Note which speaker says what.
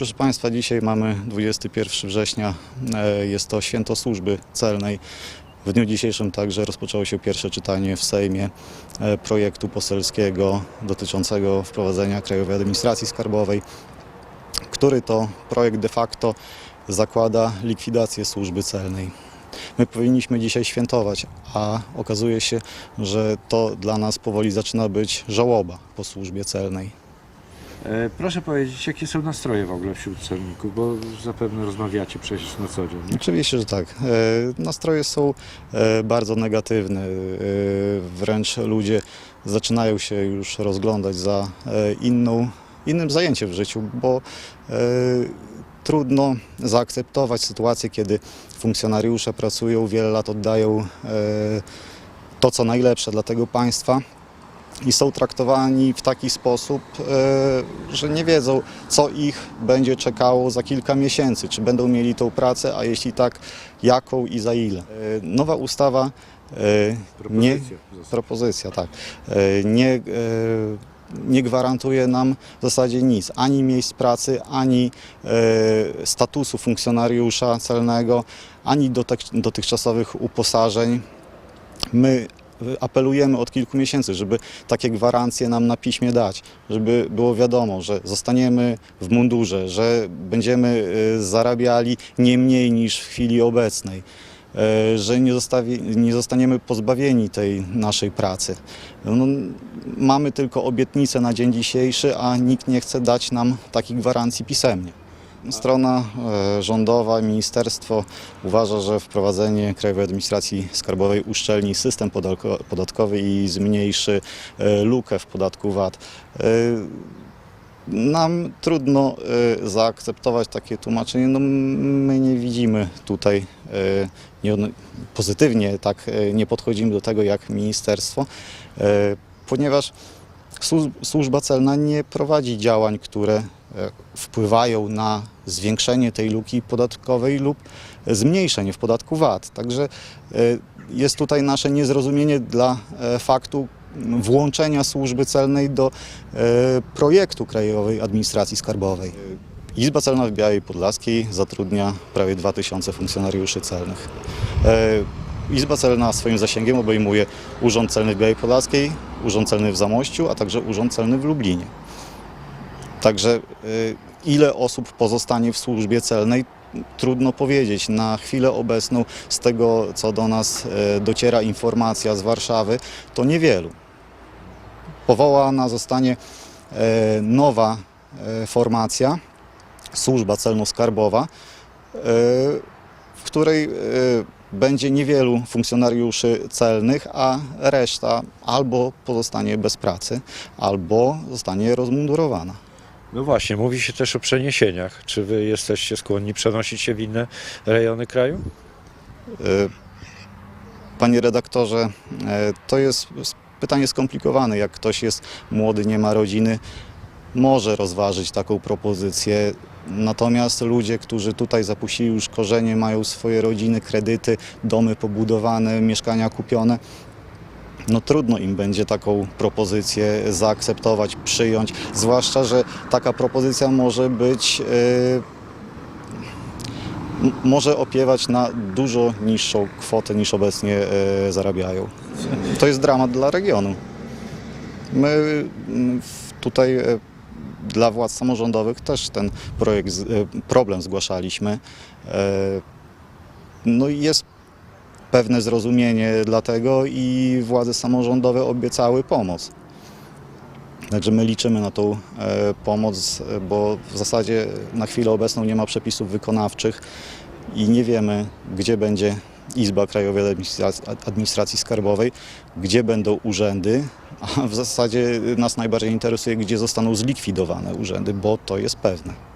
Speaker 1: Proszę Państwa, dzisiaj mamy 21 września, e, jest to święto służby celnej. W dniu dzisiejszym także rozpoczęło się pierwsze czytanie w Sejmie e, projektu poselskiego dotyczącego wprowadzenia Krajowej Administracji Skarbowej, który to projekt de facto zakłada likwidację służby celnej. My powinniśmy dzisiaj świętować, a okazuje się, że to dla nas powoli zaczyna być żałoba po służbie celnej.
Speaker 2: E, Proszę powiedzieć, jakie są nastroje w ogóle wśród celników, bo zapewne rozmawiacie przecież na co dzień. nie?
Speaker 1: Oczywiście, że tak. E, Nastroje są e, bardzo negatywne. Wręcz ludzie zaczynają się już rozglądać za inną, innym zajęciem w życiu, bo trudno zaakceptować sytuację, kiedy funkcjonariusze pracują, wiele lat oddają to, co najlepsze dla tego państwa i są traktowani w taki sposób, e, że nie wiedzą, co ich będzie czekało za kilka miesięcy, czy będą mieli tą pracę, a jeśli tak, jaką i za ile. E, Nowa ustawa e, nie,
Speaker 2: Propozycja
Speaker 1: tak, nie, nie gwarantuje nam w zasadzie nic, ani miejsc pracy, ani statusu funkcjonariusza celnego, ani dotychczasowych uposażeń. My apelujemy od kilku miesięcy, żeby takie gwarancje nam na piśmie dać, żeby było wiadomo, że zostaniemy w mundurze, że będziemy y, zarabiali nie mniej niż w chwili obecnej, y, że nie, nie zostaniemy pozbawieni tej naszej pracy. No, mamy tylko obietnice na dzień dzisiejszy, a nikt nie chce dać nam takich gwarancji pisemnie. Strona e, rządowa, ministerstwo uważa, że wprowadzenie Krajowej Administracji Skarbowej uszczelni system podatko- podatkowy i zmniejszy e, lukę w podatku VAT. E, Nam trudno zaakceptować takie tłumaczenie. No, my nie widzimy tutaj pozytywnie, tak nie podchodzimy do tego jak ministerstwo, ponieważ Służba celna nie prowadzi działań, które e, wpływają na zwiększenie tej luki podatkowej lub zmniejszenie w podatku VAT. Także e, jest tutaj nasze niezrozumienie dla e, faktu włączenia służby celnej do projektu Krajowej Administracji Skarbowej. Izba Celna w Białej Podlaskiej zatrudnia prawie 2000 funkcjonariuszy celnych. Izba Celna swoim zasięgiem obejmuje Urząd Celny w Białej Podlaskiej, Urząd Celny w Zamościu, a także Urząd Celny w Lublinie. Także y, ile osób pozostanie w służbie celnej, trudno powiedzieć. Na chwilę obecną, z tego co do nas y, dociera informacja z Warszawy, to niewielu. Powołana zostanie y, nowa formacja, służba celno-skarbowa, w której będzie niewielu funkcjonariuszy celnych, a reszta albo pozostanie bez pracy, albo zostanie rozmundurowana.
Speaker 2: No właśnie, mówi się też o przeniesieniach. Czy wy jesteście skłonni przenosić się w inne rejony kraju?
Speaker 1: Y, Panie redaktorze, e, to jest pytanie skomplikowane. Jak ktoś jest młody, nie ma rodziny, może rozważyć taką propozycję. Natomiast ludzie, którzy tutaj zapuścili już korzenie, mają swoje rodziny, kredyty, domy pobudowane, mieszkania kupione, no trudno im będzie taką propozycję zaakceptować, przyjąć, zwłaszcza, że taka propozycja może być m- może opiewać na dużo niższą kwotę niż obecnie e, zarabiają. To jest dramat dla regionu. My mm, tutaj e, dla władz samorządowych też ten projekt, e, problem zgłaszaliśmy. E, No i jest pewne zrozumienie dla tego i władze samorządowe obiecały pomoc. Także my liczymy na tą e, pomoc, bo w zasadzie na chwilę obecną nie ma przepisów wykonawczych i nie wiemy, gdzie będzie Izba Krajowej Administracji, Skarbowej, gdzie będą urzędy, a w zasadzie nas najbardziej interesuje, gdzie zostaną zlikwidowane urzędy, bo to jest pewne.